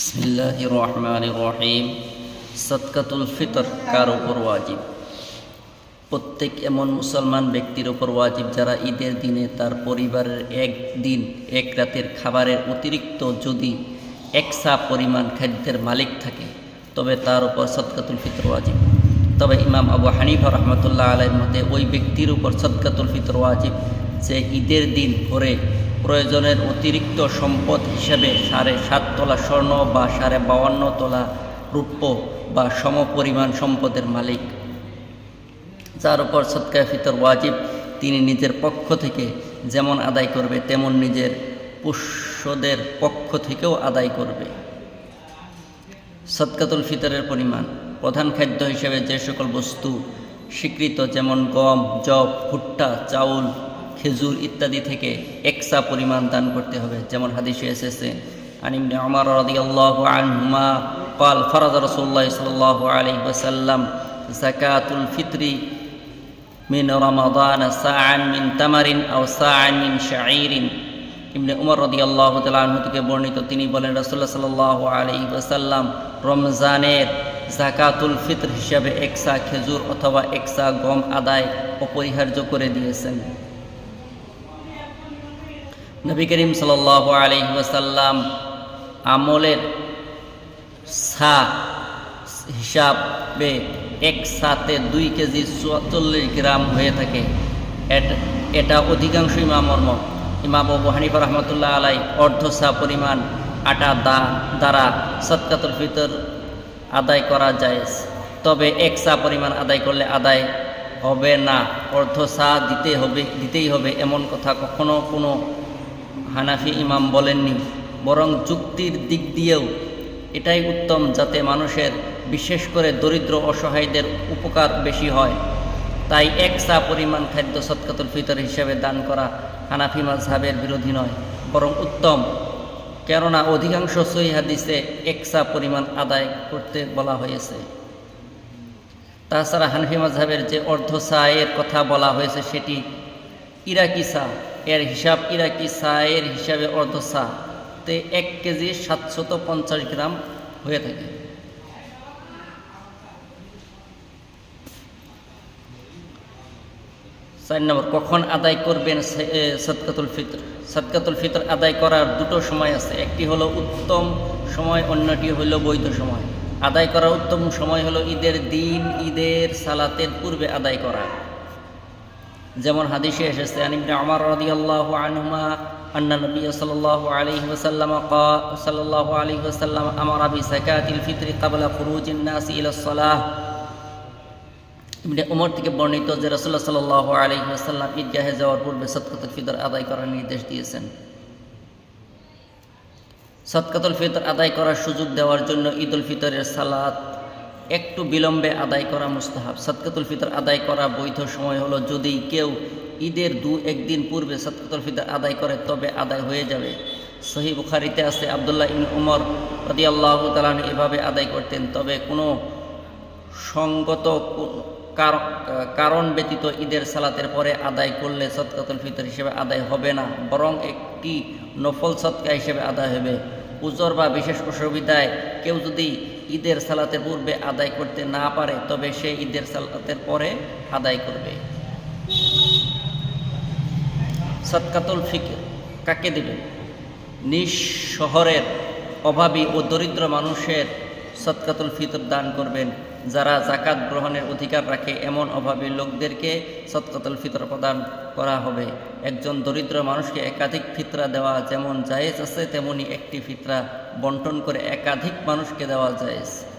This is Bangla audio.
বিসমিল্লাহ রহমান রহিম সৎকাতুল ফিতর কার উপর ওয়াজিব? প্রত্যেক এমন মুসলমান ব্যক্তির ওপর ওয়াজিব যারা ঈদের দিনে তার পরিবারের এক দিন, এক রাতের খাবারের অতিরিক্ত যদি একসা পরিমাণ খাদ্যের মালিক থাকে, তবে তার উপর সৎকাতুল ফিতর ওয়াজিব। তবে ইমাম আবু হানিফা রহমতুল্লাহ আলাইয়ের মতে, ওই ব্যক্তির উপর সৎকাতুল ফিতর ওয়াজিব। যে ঈদের দিন ভোরে প্রয়োজনের অতিরিক্ত সম্পদ হিসেবে সাড়ে সাত তোলা স্বর্ণ বা সাড়ে বাউান্ন তোলা রূপ্য বা সমপরিমাণ সম্পদের মালিক। যার উপর সৎকায় ফিতর ওয়াজিব, তিনি নিজের পক্ষ থেকে যেমন আদায় করবে, তেমন নিজের পুষ্যদের পক্ষ থেকেও আদায় করবে। সৎকাতুল ফিতরের পরিমাণ, প্রধান খাদ্য হিসেবে যে সকল বস্তু স্বীকৃত, যেমন গম জব ভুট্টা, চাউল খেজুর ইত্যাদি থেকে একসা পরিমাণ দান করতে হবে যেমন হাদিসে এসেছে আনিমনে আমার রাদিয়াল্লাহু আনহুমা قال فرض رسول الله صلى الله عليه وسلم زكاة الفطر من رمضان ساعا من تمر أو ساعا من شعير ইবনে উমর রদিয়াল্লাহ তালু থেকে বর্ণিত তিনি বলেন রসুল্লাহ সাল্লাহ আলী ওসাল্লাম রমজানের জাকাতুল ফিতর হিসাবে একসা খেজুর অথবা একসা গম আদায় অপরিহার্য করে দিয়েছেন নবী করিম সাল আলী ওসাল্লাম আমলের সা হিসাবে এক সাথে দুই কেজি চল্লিশ গ্রাম হয়ে থাকে। এটা অধিকাংশ ইমামর মত ইমাম আবু হানিফা রহমতুল্লাহ আলাই অর্ধসা পরিমাণ আটা দা, দ্বারা সৎকাতুল ফিতর আদায় করা যায় তবে এক সা পরিমাণ আদায় করলে আদায় হবে না। অর্ধসা দিতে হবে, দিতেই হবে, এমন কথা কখনো কোনো হানাফি ইমাম বলেননি, বরং যুক্তির দিক দিয়েও। এটাই উত্তম যাতে মানুষের, বিশেষ করে দরিদ্র অসহায়দের উপকার বেশি হয়। তাই এক চা পরিমাণ খাদ্য সৎকাতুল ফিতর হিসেবে দান করা হানাফি মাঝহাবের বিরোধী নয়, বরং উত্তম। কেননা অধিকাংশ সহি হাদিসে চা পরিমাণ আদায় করতে বলা হয়েছে। তাছাড়া হানফি মাঝহাবের যে অর্ধ এর কথা বলা হয়েছে, সেটি ইরাকি সা এর হিসাব ইরাকি সা এর হিসাবে অর্ধ সা তে এক কেজি সাতশত পঞ্চাশ গ্রাম হয়ে থাকে। চার নম্বর, কখন আদায় করবেন সদকাতুল ফিতর? সদকাতুল ফিতর আদায় করার দুটো সময় আছে। একটি হলো উত্তম সময়, অন্যটি হলো বৈধ সময়। আদায় করার উত্তম সময় হলো ঈদের দিন, ঈদের সালাতের পূর্বে আদায় করা। যেমন হাদিসে এসেছে আমার রাদিয়াল্লাহু আনহুমা আন্না নবী কা সাল্লাল্লাহু আলাইহি ওয়াসাল্লাম, আমারা ফিতরি খুরুজিন নাসি ইলা ইবনে উমর থেকে বর্ণিত যে রসুল্লাহ সাল আলহি আসাল্লাম ঈদগাহে যাওয়ার পূর্বে সৎকাতুল ফিতর আদায় করার নির্দেশ দিয়েছেন। সৎকাতুল ফিতর আদায় করার সুযোগ দেওয়ার জন্য ঈদ উল ফিতরের সালাত একটু বিলম্বে আদায় করা মুস্তাহাব। সৎকাতুল ফিতর আদায় করা বৈধ সময় হলো যদি কেউ ঈদের দু একদিন পূর্বে সৎকাতুল ফিতর আদায় করে তবে আদায় হয়ে যাবে। সহি বুখারিতে আছে, আবদুল্লাহ ইন উমর রদি আল্লাহ তালান এভাবে আদায় করতেন, তবে কোনো সঙ্গত কারণ ব্যতীত ঈদের সালাতের পরে আদায় করলে সৎকাতুল ফিতর হিসেবে আদায় হবে না, বরং একটি নফল সৎকা হিসেবে আদায় হবে। উজর বা বিশেষ অসুবিধায় কেউ যদি ঈদের সালাতের পূর্বে আদায় করতে না পারে, তবে সে ঈদের সালাতের পরে আদায় করবে। সৎকাতুল ফিকির, কাকে দেবে নিজ শহরের অভাবী ও দরিদ্র মানুষের সৎকাতুল ফিতর দান করবেন। যারা জাকাত গ্রহণের অধিকার রাখে, এমন অভাবী লোকদেরকে সৎকতল ফিতর প্রদান করা হবে। একজন দরিদ্র মানুষকে একাধিক ফিতরা দেওয়া যেমন জায়েজ আছে, তেমনি একটি ফিতরা বন্টন করে একাধিক মানুষকে দেওয়া জায়েজ।